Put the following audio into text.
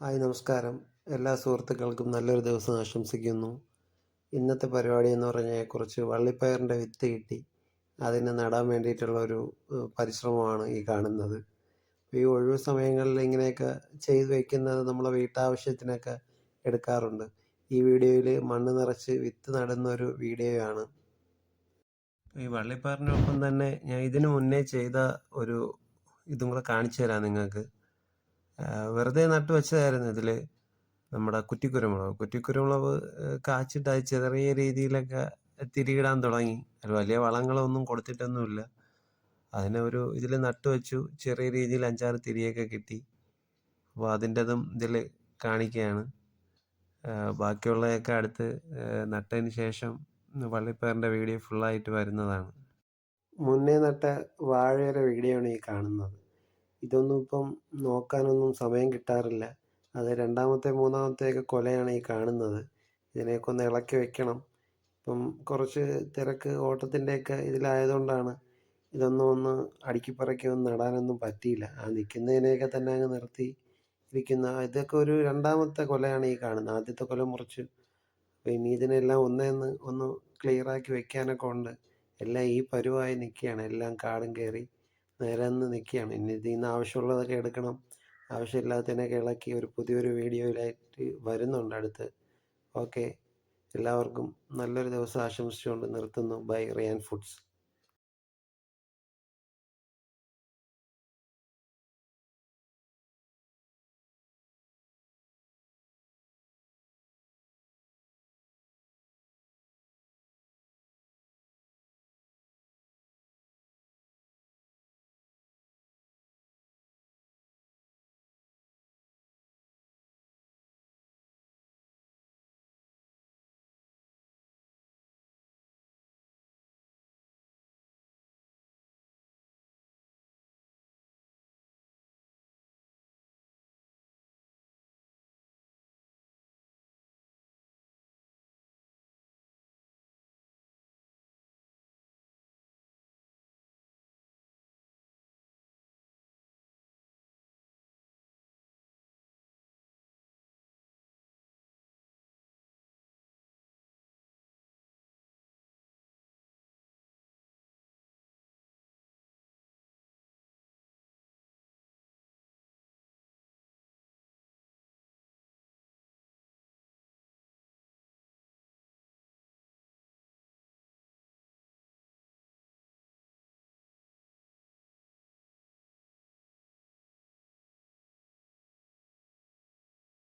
Hi നമസ്കാരം. എല്ലാ സുഹൃത്തുക്കൾക്കും നല്ലൊരു ദിവസം ആശംസിക്കുന്നു. ഇന്നത്തെ പരിപാടി എന്ന് പറഞ്ഞാൽ കുറച്ച് വള്ളിപ്പയറിന്റെ വിത്ത് കിട്ടി. അതിനെ നടാൻ വേണ്ടിയിട്ടുള്ള ഒരു പരിശ്രമമാണ് ഈ കാണുന്നത്. ഈ ഒഴിവ് സമയങ്ങളിൽ ഇങ്ങനെയൊക്കെ ചെയ്ത് വയ്ക്കുന്നത് നമ്മളെ വീട്ടാവശ്യത്തിനൊക്കെ എടുക്കാറുണ്ട്. ഈ വീഡിയോയിൽ മണ്ണ് നിറച്ച് വിത്ത് നടുന്ന ഒരു വീഡിയോയാണ്. ഈ വള്ളിപ്പയറിനൊപ്പം തന്നെ ഞാൻ ഇതിനു മുന്നേ ചെയ്ത ഒരു ഇതും കൂടെ കാണിച്ചു തരാം നിങ്ങൾക്ക്. വെറുതെ നട്ടു വെച്ചതായിരുന്നു ഇതിൽ നമ്മുടെ കുറ്റിക്കുരുമുളക്. കുറ്റിക്കുരുമുളക് കാച്ചിട്ട് അത് ചെറിയ രീതിയിലൊക്കെ തിരിയിടാൻ തുടങ്ങി. വലിയ വളങ്ങളൊന്നും കൊടുത്തിട്ടൊന്നുമില്ല. അതിനെ ഒരു ഇതിൽ നട്ടു വെച്ചു. ചെറിയ രീതിയിൽ അഞ്ചാറ് തിരിയൊക്കെ കിട്ടി. അപ്പോൾ അതിന്റെതും ഇതിൽ കാണിക്കുകയാണ് ബാക്കിയുള്ളതൊക്കെ അടുത്ത് നട്ടതിന് ശേഷം വള്ളിപ്പയറിന്റെ വീഡിയോ ഫുള്ളായിട്ട് വരുന്നതാണ്. മുന്നേ നട്ട വാഴയുടെ വീഡിയോ ആണ് ഈ കാണുന്നത്. ഇതൊന്നും ഇപ്പം നോക്കാനൊന്നും സമയം കിട്ടാറില്ല. അത് രണ്ടാമത്തെ മൂന്നാമത്തെയൊക്കെ കൊലയാണ് ഈ കാണുന്നത്. ഇതിനെയൊക്കെ ഒന്ന് ഇളക്കി വെക്കണം. ഇപ്പം കുറച്ച് തിരക്ക് ഓട്ടത്തിന്റെയൊക്കെ ഇതിലായതുകൊണ്ടാണ് ഇതൊന്നും ഒന്ന് അടുക്കിപ്പറക്കി ഒന്നും നടാനൊന്നും പറ്റിയില്ല. ആ നിൽക്കുന്നതിനെയൊക്കെ തന്നെ അങ്ങ് നിർത്തി ഇരിക്കുന്ന ഇതൊക്കെ ഒരു രണ്ടാമത്തെ കൊലയാണ് ഈ കാണുന്നത്. ആദ്യത്തെ കൊല മുറിച്ച്. അപ്പോൾ ഇനി ഇതിനെല്ലാം ഒന്നേന്ന് ഒന്ന് ക്ലിയറാക്കി വെക്കാനൊക്കെ ഉണ്ട്. എല്ലാം ഈ പരുവായി നിൽക്കുകയാണ്. എല്ലാം കാടും കയറി നിരന്ന് നിൽക്കുകയാണ്. ഇനി ഇതിൽ നിന്ന് ആവശ്യമുള്ളതൊക്കെ എടുക്കണം. ആവശ്യമില്ലാത്തതിനൊക്കെ ഇളക്കി ഒരു പുതിയൊരു വീഡിയോയിലായിട്ട് വരുന്നുണ്ട് അടുത്ത്. ഓക്കെ. എല്ലാവർക്കും നല്ലൊരു ദിവസം ആശംസിച്ചുകൊണ്ട് നിർത്തുന്നു. Bye Riyan foods.